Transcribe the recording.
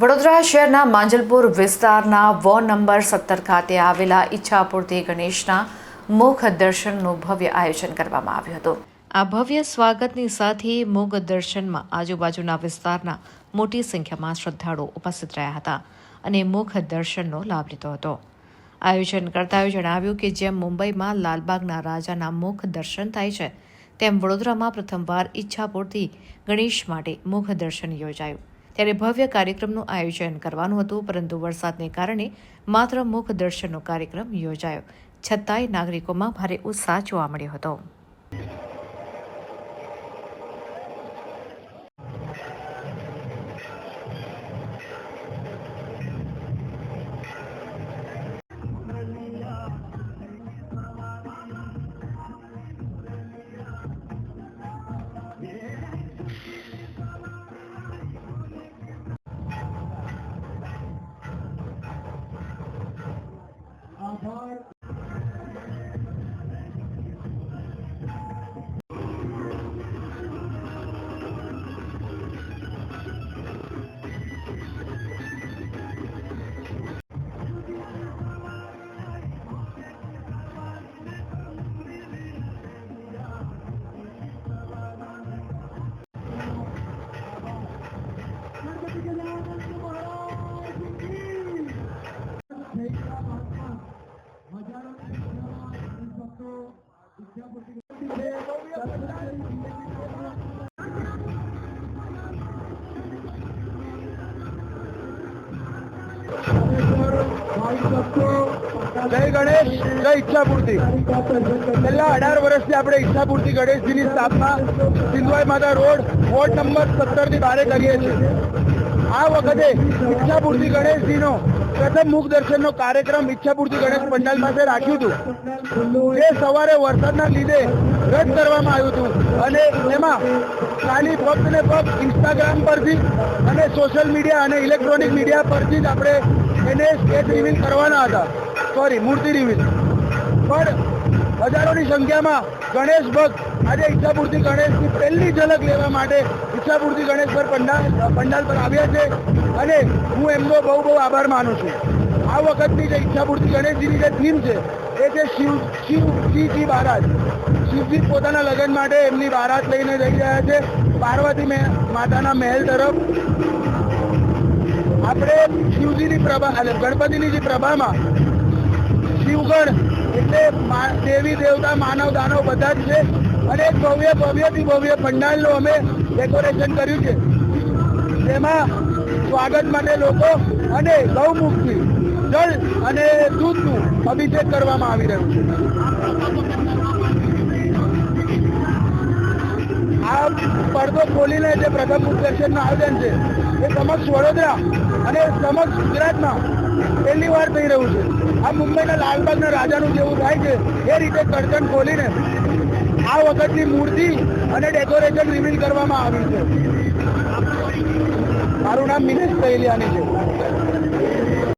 વડોદરા શહેરના માંજલપુર વિસ્તારના ward number સત્તર ખાતે આવેલા ઈચ્છાપૂર્તિ ગણેશના મુખ દર્શનનું ભવ્ય આયોજન કરવામાં આવ્યું હતું. આ ભવ્ય સ્વાગતની સાથે મુખ દર્શનમાં આજુબાજુના વિસ્તારના મોટી સંખ્યામાં શ્રદ્ધાળુઓ ઉપસ્થિત રહ્યા હતા અને મુખ દર્શનનો લાભ લીધો હતો. આયોજન કરતાઓએ જણાવ્યું કે જેમ મુંબઈમાં લાલબાગના રાજાના મુખ દર્શન થાય છે, તેમ વડોદરામાં પ્રથમવાર ઈચ્છાપૂર્તિ ગણેશ માટે મુખ દર્શન યોજાયું. ત્યારે ભવ્ય કાર્યક્રમનું આયોજન કરવાનું હતું, પરંતુ વરસાદને કારણે માત્ર મુખ દર્શનનો કાર્યક્રમ યોજાયો. છતાંય નાગરિકોમાં ભારે ઉત્સાહ જોવા મળ્યો હતો. જય ગણેશ, જય ઈચ્છાપૂર્તિ. છેલ્લા અઢાર વર્ષથી આપણે ઈચ્છાપૂર્તિ ગણેશજીની સ્થાપના સિંધવાઈ માતા રોડ, વોર્ડ નંબર સત્તરથી બારે કરીએ છીએ. આ વખતે ઈચ્છાપૂર્તિ ગણેશજીનો પ્રથમ મુખ દર્શનનો કાર્યક્રમ ઈચ્છાપૂર્તિ ગણેશ પંડાલ પાસે રાખ્યું હતું. એ સવારે વરસાદના લીધે રદ કરવામાં આવ્યું હતું અને એમાં ખાલી ફક્ત ને ફક્ત ઇન્સ્ટાગ્રામ પરથી અને સોશિયલ મીડિયા અને ઇલેક્ટ્રોનિક મીડિયા પરથી જ આપણે એને સ્કેચ રિવીલ કરવાના હતા. સોરી મૂર્તિ રિવીલ પણ હજારોની સંખ્યામાં ગણેશ ભક્ત, આજે ઈચ્છાપૂર્તિ ગણેશની પહેલી ઝલક લેવા માટે ઈચ્છાપૂર્તિ ગણેશ પર પંડાલ પંડાલ પર આવ્યા છે. અને હું એમનો બહુ બહુ આભાર માનું છું. આ વખતની જે ઈચ્છાપૂર્તિ ગણેશજીની જે થીમ છે, એ છે શિવ શિવ, શિવજી બારાત શિવજી પોતાના લગ્ન માટે એમની બારાત લઈને જઈ રહ્યા છે. પાર્વતી માતાના મહેલ તરફ આપણે શિવજીની પ્રભા અને ગણપતિની જે પ્રભામાં શિવગણ એટલે દેવી, દેવતા, માનવ, દાનવ બધા જ છે અને એક ભવ્ય, ભવ્યથી ભવ્ય પંડાલનું અમે ડેકોરેશન કર્યું છે. તેમાં સ્વાગત માટે લોકો અને ગૌમુખથી જળ અને દૂધનું અભિષેક કરવામાં આવી રહ્યું છે. પડદો ખોલીને જે પ્રથમ દર્શનનું આયોજન છે, એ સમક્ષ વડોદરા અને સમક્ષ ગુજરાતમાં પહેલી વાર થઈ રહ્યું છે. આ મુંબઈના લાલબાગના રાજાનું જેવું થાય છે, એ રીતે કરતન ખોલીને આ વખતની મૂર્તિ અને ડેકોરેશન રિવીલ કરવામાં આવ્યું છે. મારું નામ મિનેશ પહેલિયાની છે.